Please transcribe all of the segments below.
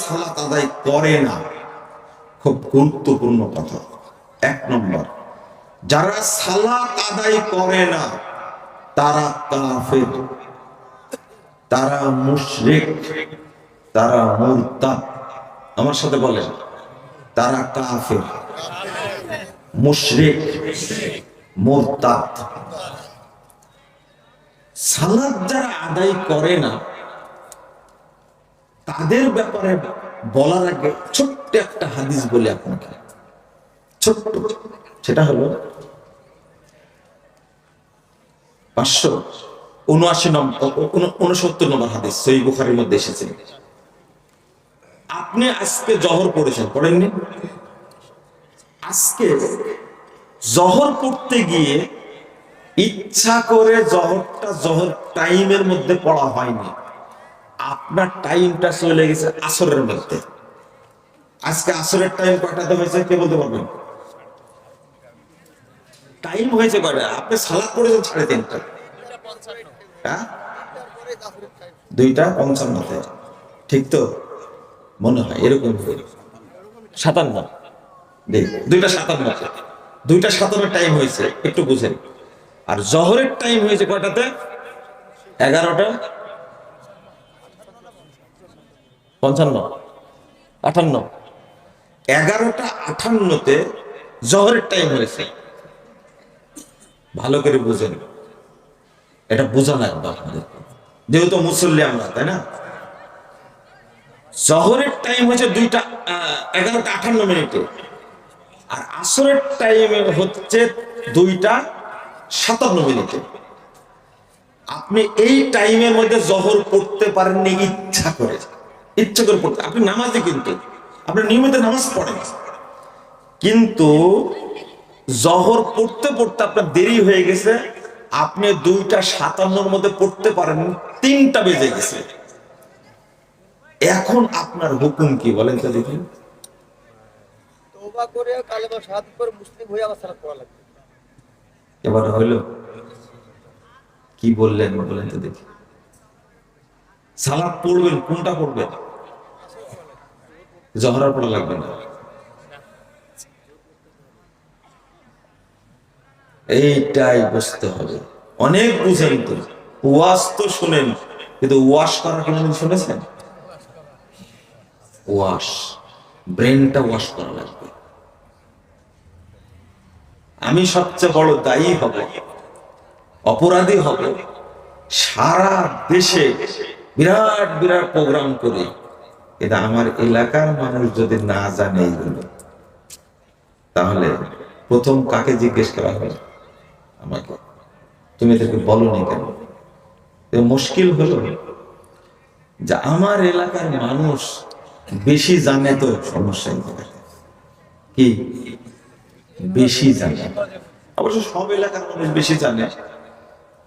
সালাত আদায় করে না। খুব গুরুত্বপূর্ণ কথা। এক নম্বর, যারা সালাত আদায় করে না, তারা কাফের। তারা মুশরিক, তারা মুরতাদ আমার সাথে বলেন, তারা কাফের। মুশরিক মুরতাদ সালাদ যারা আদায় করে না তাদের ব্যাপারে বলার আগে ছোট্ট একটা হাদিস বলি আপনাকে। ছোট্ট। সেটা হলো পাঁচশো উনআশি নম্বর উনসত্তর নম্বর হাদিস সই বুখারির মধ্যে এসেছে। আপনি আজকে জহর পড়েছেন, পড়েননি? আজকে জহর পড়তে গিয়ে ইচ্ছা করে জহরটা জহর টাইমের মধ্যে পড়া হয়নি। আপনার টাইমটা চলে গেছে আসরের মধ্যে। আজকে আসরের টাইম কয়টাতে হয়েছে কে বলতে পারবেন? টাইম হয়েছে কয়টা? আপনি সালাদ পড়েছেন সাড়ে তিনটা। হ্যাঁ? দুইটা পঞ্চান্নতে। ঠিক তো? মনে হয় এরকম সাতান্ন। দুইটা সাতান্ন। দুইটা সাতান্ন টাইম হয়েছে একটু বুঝেন। আর জহরের টাইম হয়েছে কয়টাতে? এগারোটা। পঞ্চান্ন, আটান্ন। এগারোটা আটান্নতে জহরের টাইম হয়েছে। ভালো করে এটা বোঝা আপনাদের। যেহেতু মুসল্লি আমরা, তাই না? জহরের টাইম হচ্ছে দুইটা এগারোটা আটান্ন মিনিটে। আর আসরের টাইম হচ্ছে দুইটা সাতান্ন মিনিটে। আপনি এই টাইমের মধ্যে জহর পড়তে পারেননি, ইচ্ছা করে। ইচ্ছা করে পড়তে। আপনি নামাজে কিন্তু আপনি নিয়মিত নামাজ পড়েন। কিন্তু জহর পড়তে পড়তে আপনার দেরি হয়ে গেছে আপনি দুইটা সাতান্নর মধ্যে পড়তে পারেন তিনটা বেজে গেছে। এখন আপনার হুকুম কি বলেন তো দেখি। তওবা করে কালেমা শাহাদাত মুসলিম হয়ে আবার সালাত পড়া লাগবে। এবার হইল কি বললেন বলেন তো দেখি। সালাদ পড়বেন কোনটা পড়বেন? জহরার পড়া লাগবে না। এইটাই বুঝতে হবে। অনেক বুঝেন তো। ওয়াজ তো শুনেন, কিন্তু ওয়াশ করা কোনদিন শুনেছেন? ওয়াশ, ব্রেনটা ওয়াশ করা লাগবে। আমি সবচেয়ে বড় দায়ী হব, অপরাধী হব, সারা দেশে বিরাট বিরাট প্রোগ্রাম করি কিন্তু আমার এলাকার মানুষ যদি না জানে এইগুলো তাহলে প্রথম কাকে জিজ্ঞেস করা হয় আমাকে। তুমি এদেরকে বলনি কেন? মুশকিল হলো যে আমার এলাকার মানুষ বেশি জানে তো সমস্যা কি? বেশি জানে। অবশ্য সব এলাকার মানুষ বেশি জানে।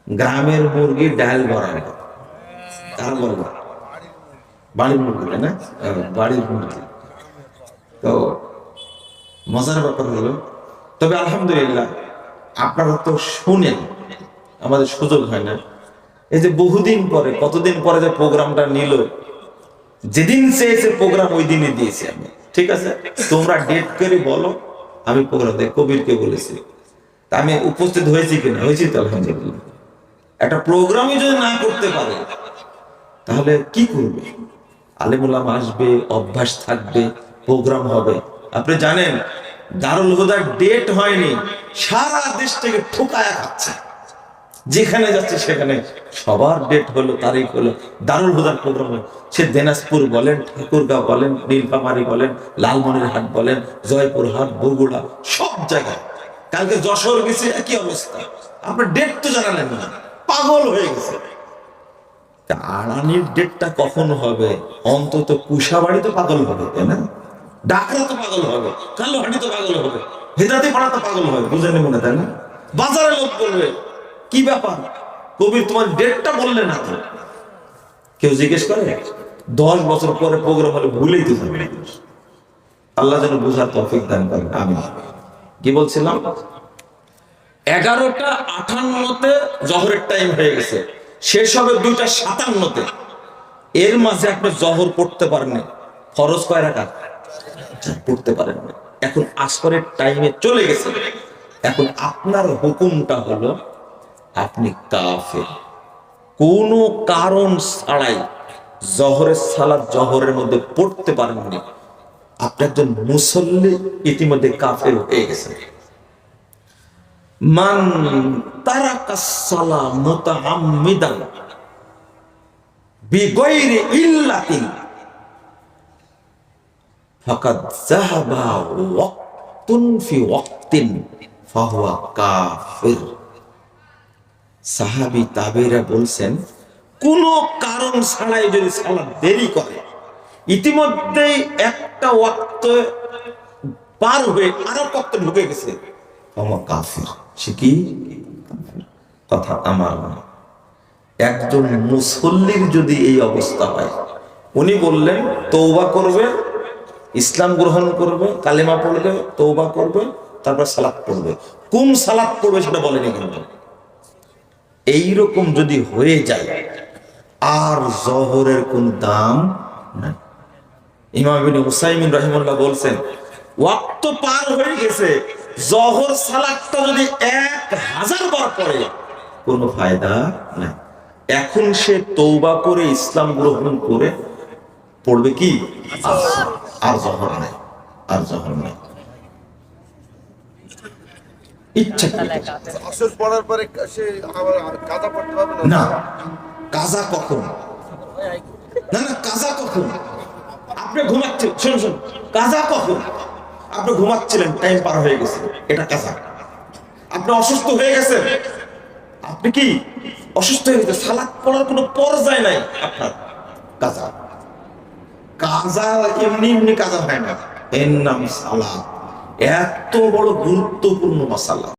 গ্রামের মুরগি ডাল বরাবর কার বরাবর বাড়ির মুরগি তাই না? বাড়ির মুরগি তো, মজার ব্যাপার হলো, তবে আলহামদুলিল্লাহ, আপনারা তো শুনেন, আমাদের সুযোগ হয় না। এই যে বহুদিন পরে, কতদিন পরে যে প্রোগ্রামটা নিল, যেদিন চেয়েছে প্রোগ্রাম, ওই দিনে দিয়েছি আমি। ঠিক আছে? তোমরা ডেট করে বলো, আমি প্রোগ্রাম দেখ কবিরকে বলেছি। তা আমি উপস্থিত হয়েছি কিনা? হয়েছি তো, আলহামদুলিল্লাহ। একটা প্রোগ্রামই যদি না করতে পারে, তাহলে কি করবে? আলেমুলাম আসবে, অভ্যাস থাকবে প্রোগ্রাম হবে। আপনি জানেন, দারুল হুদার ডেট হয়নি, সারা দেশ থেকে ঠোকায়া খাচ্ছে। যেখানে যাচ্ছে সেখানে। সবার ডেট হলো, তারিখ হলো, দারুল হুদার প্রোগ্রাম হয় সে দিনাজপুর বলেন, ঠাকুরগাঁও বলেন, নীলফামারি বলেন, লালমনিরহাট বলেন, জয়পুরহাট বগুড়া সব জায়গায়। কালকে যশোর গেছে, একই অবস্থা। আপনার ডেট তো জানালেন না। পাগল হয়ে গেছে। আড়ানির ডেটটা কখন হবে? অন্তত কুশাবাড়ি তো পাগল হবে, তাই না? ডাকরা তো পাগল হবে কালোহাটি তো পাগল হবে হেদাতি পাড়া তো পাগল হবে বুঝে বুঝেনি মনে, তাই না? বাজারে লোক বলবে, কি ব্যাপার? কবির তোমার ডেটটা বললে না তো? কেউ জিজ্ঞেস করে, দশ বছর পরে প্রোগ্রাম হলে ভুলেই তো যাবে। আল্লাহ যেন বুঝার তৌফিক দান করেন আমি কি বলছিলাম? এগারোটা আঠান্নতে জহরের টাইম হয়ে গেছে। শেষ হবে দুইটা সাতান্নতে। এর মাঝে আপনি জহর পড়তে পারেন খরচ কয় রাখা পড়তে পারেন এখন আসরের টাইমে চলে গেছে। এখন আপনার হুকুমটা হলো, আপনি কাফের। কোনো কারণ ছাড়াই জহরের সালাদ জহরের মধ্যে পড়তে পারেননি আপনি একজন মুসল্লি ইতিমধ্যে কাফের হয়ে গেছেন। মান তাবেরা বলছেন, কোন কারণ ছাড়াই যদি সালাত দেরি করে, ইতিমধ্যেই একটা ওয়াক্ত পার হয়ে আরও ওয়াক্ত ঢুকে গেছে আমার কাফির। সে কি? কথা আমার একজন মুসল্লির যদি এই অবস্থা হয়, উনি বললেন তৌবা করবে, ইসলাম গ্রহণ করবে, কালেমা পড়বে তৌবা করবে, তারপর সালাত পড়বে। কোন সালাত পড়বে সেটা বলেনি কিন্তু। এইরকম যদি হয়ে যায়, আর জহরের কোন দাম নাই। ইমাম ইবনে উসাইমিন রাহিমাহুল্লাহ বলছেন, ওয়াক্ত পার হয়ে গেছে জহর সালাতটা যদি এক হাজার বার পড়ে কোনো ফায়দা নাই। এখন সে তৌবা করে ইসলাম গ্রহণ করে পড়বে কি? আর জহর নাই আর জহর নাই। ইচ্ছা পড়ার পরে সে আবার পড়তে পারবে না? না কাজা কখন? না না কাজা কখন? আপনি ঘুমাচ্ছেন শুনুন শুনুন কাজা কখন? আপনি ঘুমাচ্ছিলেন টাইম পার হয়ে গেছে। এটা কাজা আপনি অসুস্থ হয়ে গেছেন। আপনি কি অসুস্থ হয়ে গেছে সালাদ পড়ার কোনো পর্যায় নাই আপনার। কাজা কাজা এমনি এমনি কাজা হয় না। এর নাম সালাদ। এত বড় গুরুত্বপূর্ণ মশালা।